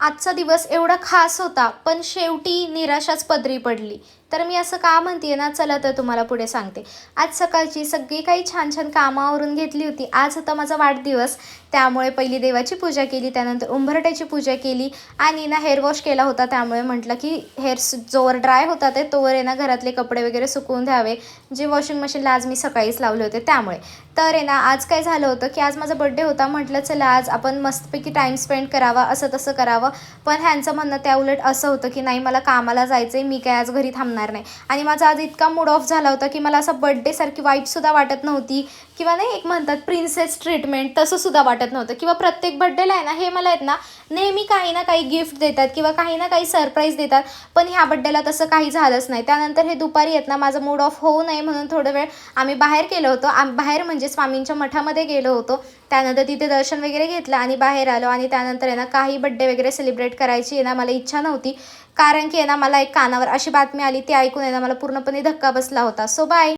आजचा दिवस एवढा खास होता पण शेवटी निराशाच पदरी पडली. तर मी असं का म्हणते ना चला तर तुम्हाला पुढे सांगते. आज सकाळची सगळी काही छान छान कामावरून घेतली होती. आज होता माझा वाढदिवस. त्यामुळे पहिली देवाची पूजा केली त्यानंतर उंबरट्याची पूजा केली आणि ना हेअर वॉश केला होता. त्यामुळे म्हटलं की हेअर जोवर ड्राय होता ते तोवर आहे ना घरातले कपडे वगैरे सुकवून द्यावे. जे वॉशिंग मशीनला आज मी सकाळीच लावले होते त्यामुळे. तर आहे ना आज काय झालं होतं की आज माझा बड्डे होता. म्हटलं चला आज आपण मस्तपैकी टाईम स्पेंड करावा असं तसं करावं. पण ह्यांचं म्हणणं त्या उलट असं होतं की नाही मला कामाला जायचं आहे मी काय आज घरी थांबणार नाही. आणि माझा आज इतका मूड ऑफ झाला होता की मला असं बड्डेसारखी वाईटसुद्धा वाटत नव्हती. किंवा नाही एक म्हणतात प्रिन्सेस ट्रीटमेंट तसंसुद्धा वाटत नव्हतं. किंवा प्रत्येक बड्डेला आहे ना हे मला आहेत ना नेहमी काही ना काही गिफ्ट देतात किंवा काही ना काही सरप्राईज देतात. पण ह्या बड्डेला तसं काही झालंच नाही. त्यानंतर हे दुपारी येत ना माझा मूड ऑफ होऊ नये म्हणून थोडं वेळ आम्ही बाहेर गेलो होतो. आम बाहेर म्हणजे स्वामींच्या मठामध्ये गेलो होतो. त्यानंतर तिथे दर्शन वगैरे घेतलं आणि बाहेर आलो आणि त्यानंतर आहे ना काही बड्डे वगैरे सेलिब्रेट करायची आहे ना मला इच्छा नव्हती. कारण की आहे ना मला एक कानावर अशी बातमी आली ती ऐकून आहे ना मला पूर्णपणे धक्का बसला होता. So bye